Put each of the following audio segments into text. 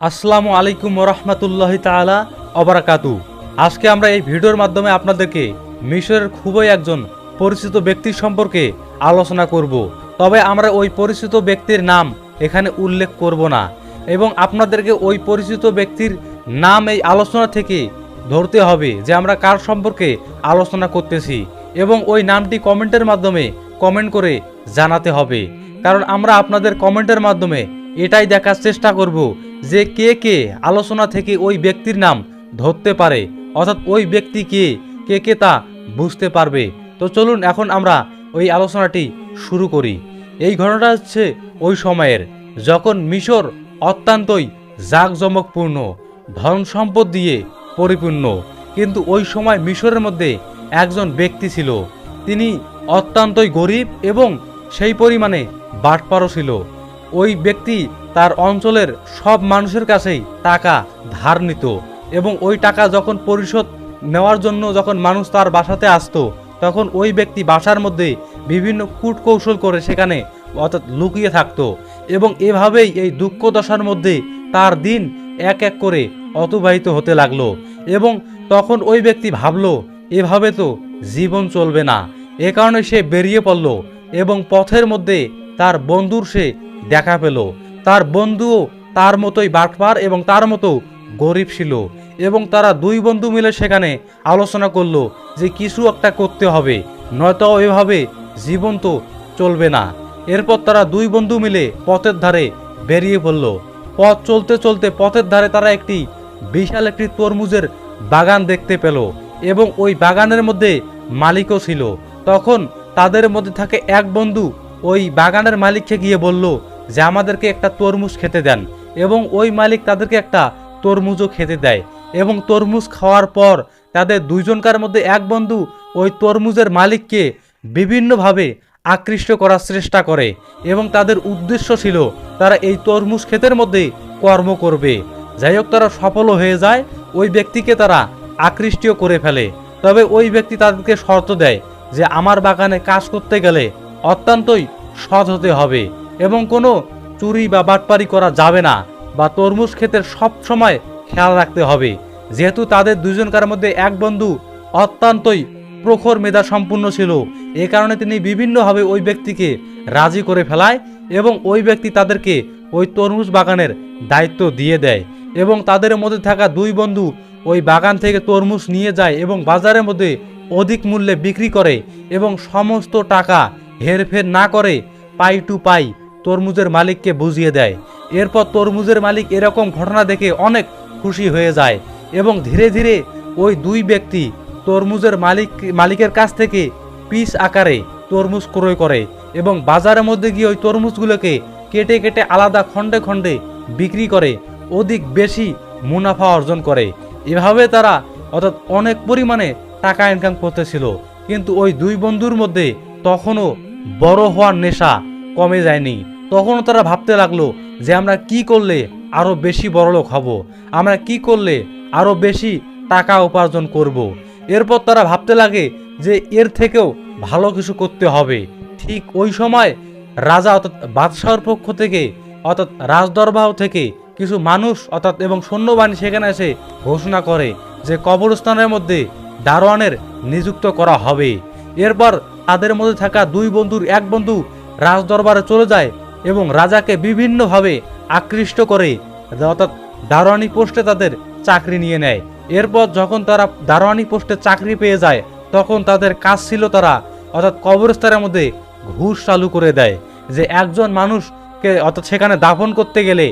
আসসালামু আলাইকুম রহমতুল্লাহ তালা অবরাকাতু। আজকে আমরা এই ভিডিওর মাধ্যমে আপনাদেরকে মিশরের খুবই একজন পরিচিত ব্যক্তির সম্পর্কে আলোচনা করব। তবে আমরা ওই পরিচিত ব্যক্তির নাম এখানে উল্লেখ করব না এবং আপনাদেরকে ওই পরিচিত ব্যক্তির নাম এই আলোচনা থেকে ধরতে হবে যে আমরা কার সম্পর্কে আলোচনা করতেছি এবং ওই নামটি কমেন্টের মাধ্যমে কমেন্ট করে জানাতে হবে। কারণ আমরা আপনাদের কমেন্টের মাধ্যমে এটাই দেখার চেষ্টা করব যে কে কে আলোচনা থেকে ওই ব্যক্তির নাম ধরতে পারে, অর্থাৎ ওই ব্যক্তি কে কে কে তা বুঝতে পারবে। তো চলুন এখন আমরা ওই আলোচনাটি শুরু করি। এই ঘটনাটা হচ্ছে ওই সময়ের, যখন মিশর অত্যন্তই জাঁকজমকপূর্ণ, ধন সম্পদ দিয়ে পরিপূর্ণ। কিন্তু ওই সময় মিশরের মধ্যে একজন ব্যক্তি ছিল। তিনি অত্যন্তই গরিব এবং সেই পরিমাণে বাটপারও ছিল। ওই ব্যক্তি তার অঞ্চলের সব মানুষের কাছেই টাকা ধার নিত এবং ওই টাকা যখন পরিশোধ নেওয়ার জন্য যখন মানুষ তার বাসাতে আসতো, তখন ওই ব্যক্তি বাসার মধ্যে বিভিন্ন কূট কৌশল করে সেখানে অর্থাৎ লুকিয়ে থাকতো এবং এভাবেই এই দুঃখ দশার মধ্যে তার দিন এক এক করে অতিবাহিত হতে লাগল এবং তখন ওই ব্যক্তি ভাবলো, এভাবে তো জীবন চলবে না। এ কারণে সে বেরিয়ে পড়ল এবং পথের মধ্যে তার বন্ধুর সে দেখা পেল। তার বন্ধুও তার মতোই বাটপার এবং তার মতো গরিব ছিল এবং তারা দুই বন্ধু মিলে সেখানে আলোচনা করল যে কিছু একটা করতে হবে, নয়তো এভাবে জীবন তো চলবে না। এরপর তারা দুই বন্ধু মিলে পথের ধারে বেরিয়ে পড়ল। পথ চলতে চলতে পথের ধারে তারা একটি বিশাল একটি তরমুজের বাগান দেখতে পেল এবং ওই বাগানের মধ্যে মালিকও ছিল। তখন তাদের মধ্যে থাকে এক বন্ধু ওই বাগানের মালিককে গিয়ে বলল যে আমাদেরকে একটা তরমুজ খেতে দেন এবং ওই মালিক তাদেরকে একটা তরমুজও খেতে দেয় এবং তরমুজ খাওয়ার পর তাদের দুইজনকার মধ্যে এক বন্ধু ওই তরমুজের মালিককে বিভিন্নভাবে আকৃষ্ট করার চেষ্টা করে এবং তাদের উদ্দেশ্য ছিল তারা এই তরমুজ ক্ষেতের মধ্যে কর্ম করবে। যাই হোক, তারা সফলও হয়ে যায়, ওই ব্যক্তিকে তারা আকৃষ্টীয় করে ফেলে। তবে ওই ব্যক্তি তাদেরকে শর্ত দেয় যে আমার বাগানে কাজ করতে গেলে অত্যন্তই সৎ হতে হবে এবং কোনো চুরি বা বাটপারি করা যাবে না বা তরমুজ ক্ষেতের সব সময় খেয়াল রাখতে হবে। যেহেতু তাদের দুজনকার মধ্যে এক বন্ধু অত্যন্তই প্রখর মেধা সম্পূর্ণ ছিল, এ কারণে তিনি বিভিন্নভাবে ওই ব্যক্তিকে রাজি করে ফেলায় এবং ওই ব্যক্তি তাদেরকে ওই তরমুজ বাগানের দায়িত্ব দিয়ে দেয় এবং তাদের মধ্যে থাকা দুই বন্ধু ওই বাগান থেকে তরমুজ নিয়ে যায় এবং বাজারের মধ্যে অধিক মূল্যে বিক্রি করে এবং সমস্ত টাকা হেরফের না করে পাই টু পাই তরমুজের মালিককে বুঝিয়ে দেয়। এরপর তরমুজের মালিক এরকম ঘটনা দেখে অনেক খুশি হয়ে যায় এবং ধীরে ধীরে ওই দুই ব্যক্তি তরমুজের মালিক, মালিকের কাছ থেকে পিস আকারে তরমুজ ক্রয় করে এবং বাজারের মধ্যে গিয়ে ওই তরমুজগুলোকে কেটে কেটে আলাদা খণ্ডে খণ্ডে বিক্রি করে অধিক বেশি মুনাফা অর্জন করে। এভাবে তারা অর্থাৎ অনেক পরিমাণে টাকা ইনকাম করতেছিল। কিন্তু ওই দুই বন্ধুর মধ্যে তখনও বড় হওয়ার নেশা কমে যায়নি। তখনও তারা ভাবতে লাগল যে আমরা কি করলে আরও বেশি বড়লোক হব, আমরা কি করলে আরও বেশি টাকা উপার্জন করব। এরপর তারা ভাবতে লাগে যে এর থেকেও ভালো কিছু করতে হবে। ঠিক ওই সময় রাজা অর্থাৎ বাদশাহর পক্ষ থেকে, অর্থাৎ রাজদরবাহ থেকে কিছু মানুষ, অর্থাৎ এবং সৈন্যবাহিনী সেখানে এসে ঘোষণা করে যে কবরস্থানের মধ্যে দারোয়ানের নিযুক্ত করা হবে। এরপর তাদের মধ্যে থাকা দুই বন্ধুর এক বন্ধু রাজদরবারে চলে যায় এবং রাজাকে বিভিন্নভাবে আকৃষ্ট করে, অর্থাৎ দারোয়ানি পোস্টে তাদের চাকরি নিয়ে নেয়। এরপর যখন তারা দারোয়ানি পোস্টে চাকরি পেয়ে যায়, তখন তাদের কাজ ছিল তারা, অর্থাৎ কবরস্থানের মধ্যে ঘুষ চালু করে দেয় যে একজন মানুষকে, অর্থাৎ সেখানে দাফন করতে গেলে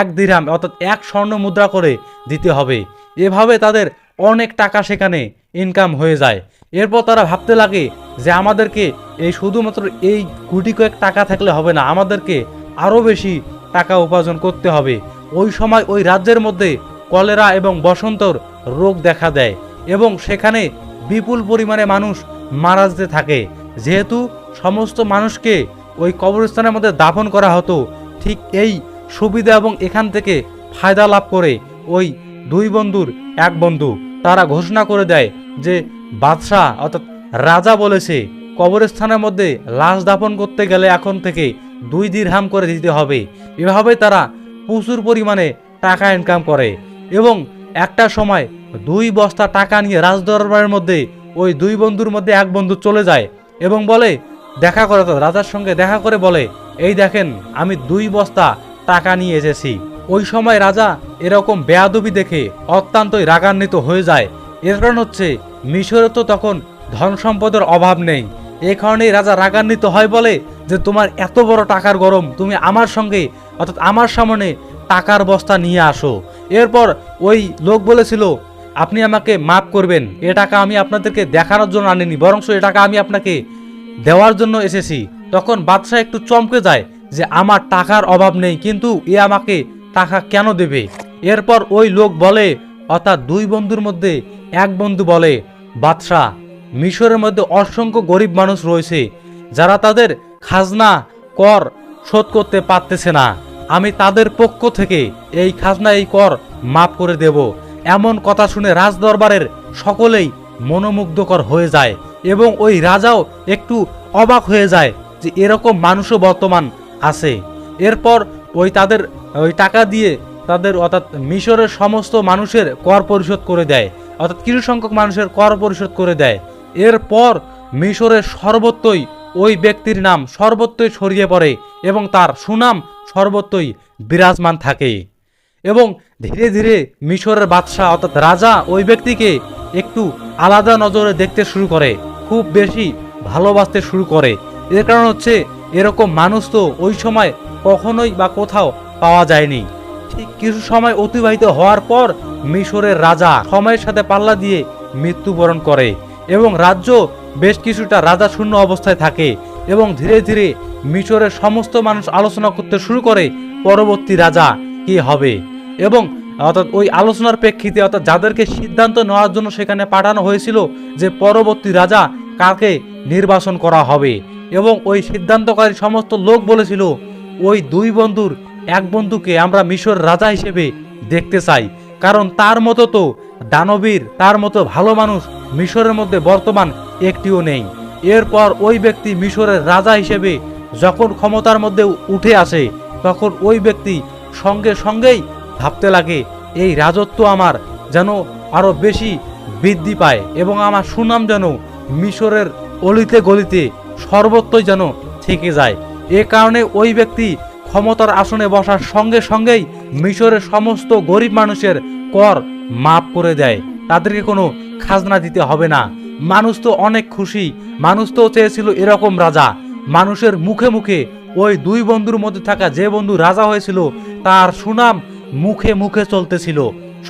এক দিরাম, অর্থাৎ এক স্বর্ণ মুদ্রা করে দিতে হবে। এভাবে তাদের অনেক টাকা সেখানে ইনকাম হয়ে যায়। এরপর তারা ভাবতে লাগে যে আমাদেরকে এই শুধুমাত্র এই কোটি কয়েক টাকা থাকলে হবে না, আমাদেরকে আরও বেশি টাকা উপার্জন করতে হবে। ওই সময় ওই রাজ্যের মধ্যে কলেরা এবং বসন্তর রোগ দেখা দেয় এবং সেখানে বিপুল পরিমাণে মানুষ মারা যেতে থাকে। যেহেতু সমস্ত মানুষকে ওই কবরস্থানের মধ্যে দাফন করা হতো, ঠিক এই সুবিধা এবং এখান থেকে ফায়দা লাভ করে ওই দুই বন্ধুর এক বন্ধু তারা ঘোষণা করে দেয় যে বাদশাহ, অর্থাৎ রাজা বলেছে, কবরস্থানের মধ্যে লাশ দাপন করতে গেলে এখন থেকে দুই দিরহাম করে দিতে হবে। এভাবে তারা প্রচুর পরিমাণে টাকা ইনকাম করে এবং একটা সময় দুই বস্তা টাকা নিয়ে রাজদরবারের মধ্যে ওই দুই বন্ধুর মধ্যে এক বন্ধু চলে যায় এবং বলে, দেখা করে রাজার সঙ্গে দেখা করে বলে, এই দেখেন, আমি দুই বস্তা টাকা নিয়ে এসেছি। ওই সময় রাজা এরকম বেয়াদবি দেখে অত্যন্তই রাগান্বিত হয়ে যায়। এর কারণ হচ্ছে মিশরে তো তখন ধন সম্পদের অভাব নেই। এ কারণেই রাজা রাগান্বিত হয় বলে যে, তোমার এত বড় টাকার গরম, তুমি আমার সঙ্গে, অর্থাৎ আমার সামনে টাকার বস্তা নিয়ে আসো। এরপর ওই লোক বলেছিল, আপনি আমাকে মাফ করবেন, এ টাকা আমি আপনাদেরকে দেখানোর জন্য আনিনি বরং এ টাকা আমি আপনাকে দেওয়ার জন্য এসেছি। তখন বাদশাহ একটু চমকে যায় যে, আমার টাকার অভাব নেই, কিন্তু এ আমাকে টাকা কেন দেবে? এরপর ওই লোক বলে, অর্থাৎ দুই বন্ধুর মধ্যে এক বন্ধু বলে বাদশাহ, মিশরের মধ্যে অসংখ্য গরিব মানুষ রয়েছে, যারা তাদের খাজনা, কর শোধ করতে পারতেছে না। আমি তাদের পক্ষ থেকে এই খাজনা, এই কর মাফ করে দেব। এমন কথা শুনে রাজদরবারের সকলেই মনোমুগ্ধকর হয়ে যায় এবং ওই রাজাও একটু অবাক হয়ে যায় যে এরকম মানুষও বর্তমান আছে। এরপর ওই তাদের, ওই টাকা দিয়ে তাদের অর্থাৎ মিশরের সমস্ত মানুষের কর পরিশোধ করে দেয়। অর্থাৎ কিছু সংখ্যক মানুষের কর পরিশোধ করে দেয়। এরপর মিশরের সর্বত্রই ওই ব্যক্তির নাম সর্বত্রই ছড়িয়ে পড়ে এবং তার সুনাম সর্বত্রই বিরাজমান থাকে। এবং ধীরে ধীরে মিশরের বাদশাহ অর্থাৎ রাজা ওই ব্যক্তিকে একটু আলাদা নজরে দেখতে শুরু করে, খুব বেশি ভালোবাসতে শুরু করে। এর কারণ হচ্ছে, এরকম মানুষ তো ওই সময় কখনোই বা কোথাও পাওয়া যায়নি। ঠিক কিছু সময় অতিবাহিত হওয়ার পর মিশরের রাজা সময়ের সাথে পাল্লা দিয়ে মৃত্যুবরণ করে এবং রাজ্য বেশ কিছুটা রাজা শূন্য অবস্থায় থাকে এবং ধীরে ধীরে মিশরের সমস্ত মানুষ আলোচনা করতে শুরু করে পরবর্তী রাজা কি হবে। এবং অর্থাৎ ওই আলোচনার প্রেক্ষিতে অর্থাৎ যাদেরকে সিদ্ধান্ত নেওয়ার জন্য সেখানে পাঠানো হয়েছিল যে পরবর্তী রাজা কাকে নির্বাচন করা হবে। এবং ওই সিদ্ধান্তকারী সমস্ত লোক বলেছিল, ওই দুই বন্ধুর এক বন্ধুকে আমরা মিশর রাজা হিসেবে দেখতে চাই। কারণ তার মতো তো দানবীর, তার মতো ভালো মানুষ মিশরের মধ্যে বর্তমান একটিও নেই। এরপর ওই ব্যক্তি মিশরের রাজা হিসেবে যখন ক্ষমতার মধ্যে উঠে আসে, তখন ওই ব্যক্তি সঙ্গে সঙ্গেই ভাবতে লাগে, এই রাজত্ব আমার যেন আরও বেশি বৃদ্ধি পায় এবং আমার সুনাম যেন মিশরের অলিতে গলিতে সর্বত্রই যেন থেকে যায়। এ কারণে ওই ব্যক্তি ক্ষমতার আসনে বসার সঙ্গে সঙ্গেই মিশরের সমস্ত গরিব মানুষের কর মাফ করে দেয়। তাদেরকে কোনো খাজনা দিতে হবে না। মানুষ তো অনেক খুশি। মানুষ তো চেয়েছিল এরকম রাজা। মানুষের মুখে মুখে ওই দুই বন্ধুর মধ্যে থাকা যে বন্ধু রাজা হয়েছিল, তার সুনাম মুখে মুখে চলতেছিল।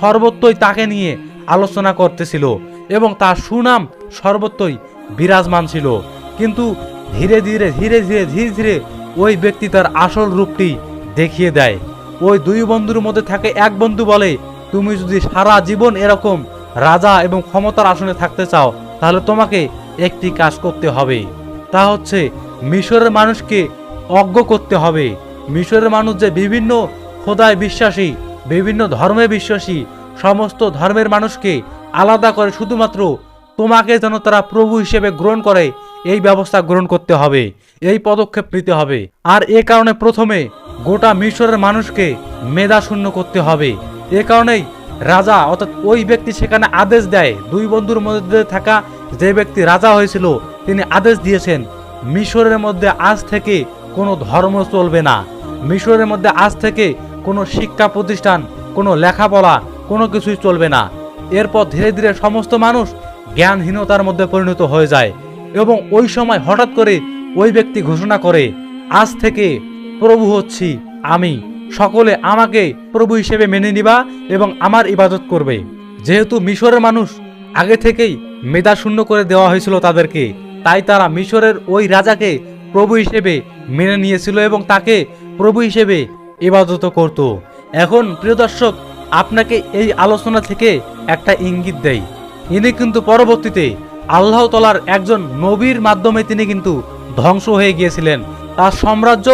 সর্বত্রই তাকে নিয়ে আলোচনা করতেছিল এবং তার সুনাম সর্বত্রই বিরাজমান ছিল। কিন্তু ধীরে ধীরে ধীরে ধীরে ধীরে ধীরে ওই ব্যক্তি তার আসল রূপটি দেখিয়ে দেয়। ওই দুই বন্ধুর মধ্যে থাকে এক বন্ধু বলে, তুমি যদি সারা জীবন এরকম রাজা এবং ক্ষমতার আসনে থাকতে চাও, তাহলে তোমাকে একটি কাজ করতে হবে। তা হচ্ছে মিশরের মানুষকে অজ্ঞ করতে হবে। মিশরের মানুষ যে বিভিন্ন খোদায় বিশ্বাসী, বিভিন্ন ধর্মে বিশ্বাসী, সমস্ত ধর্মের মানুষকে আলাদা করে, শুধুমাত্র তোমাকে যেন তারা প্রভু হিসেবে গ্রহণ করে এই ব্যবস্থা গ্রহণ করতে হবে, এই পদক্ষেপ নিতে হবে। আর এ কারণে প্রথমে গোটা মিশরের মানুষকে মেধা শূন্য করতে হবে। এ কারণেই রাজা, অর্থাৎ ওই ব্যক্তি সেখানে আদেশ দেয়, দুই বন্ধুর মধ্যে থাকা যে ব্যক্তি রাজা হয়েছিল, তিনি আদেশ দিয়েছেন, মিশরের মধ্যে আজ থেকে কোনো ধর্ম চলবে না। মিশরের মধ্যে আজ থেকে কোনো শিক্ষা প্রতিষ্ঠান, কোনো লেখাপড়া, কোনো কিছুই চলবে না। এরপর ধীরে ধীরে সমস্ত মানুষ জ্ঞানহীনতার মধ্যে পরিণত হয়ে যায়। এবং ওই সময় হঠাৎ করে ওই ব্যক্তি ঘোষণা করে, আজ থেকে প্রভু হচ্ছি আমি। সকলে আমাকে প্রভু হিসেবে মেনে নিবা এবং আমার ইবাদত করবে। যেহেতু মিশরের মানুষ আগে থেকেই মেধা শূন্য করে দেওয়া হয়েছিল তাদেরকে, তাই তারা মিশরের ওই রাজাকে প্রভু হিসেবে মেনে নিয়েছিল এবং তাকে প্রভু হিসেবে ইবাদত করত। এখন প্রিয় দর্শক, আপনাকে এই আলোচনা থেকে একটা ইঙ্গিত দেয় ইনি কিন্তু পরবর্তীতে আল্লাহ তলার একজন নবীর মাধ্যমে তিনি কিন্তু ধ্বংস হয়ে গিয়েছিলেন। তার সাম্রাজ্য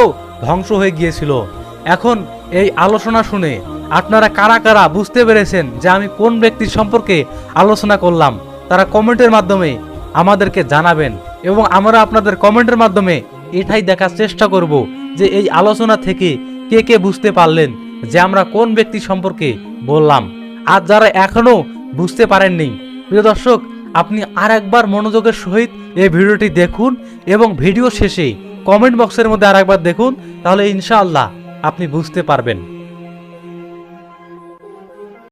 ধ্বংস হয়ে গিয়েছিল। এখন এই আলোচনা শুনে আপনারা কারা কারা বুঝতে পেরেছেন যে আমি কোন ব্যক্তির সম্পর্কে আলোচনা করলাম, তারা কমেন্টের মাধ্যমে আমাদেরকে জানাবেন এবং আমরা আপনাদের কমেন্টের মাধ্যমে এটাই দেখার চেষ্টা করব যে এই আলোচনা থেকে কে কে বুঝতে পারলেন যে আমরা কোন ব্যক্তি সম্পর্কে বললাম। আর যারা এখনও বুঝতে পারেননি, প্রিয় দর্শক আপনি আর একবার মনোযোগের সহিত এই ভিডিওটি দেখুন এবং ভিডিও শেষে কমেন্ট বক্সের মধ্যে আর একবার দেখুন, তাহলে ইনশাআল্লাহ আপনি বুঝতে পারবেন।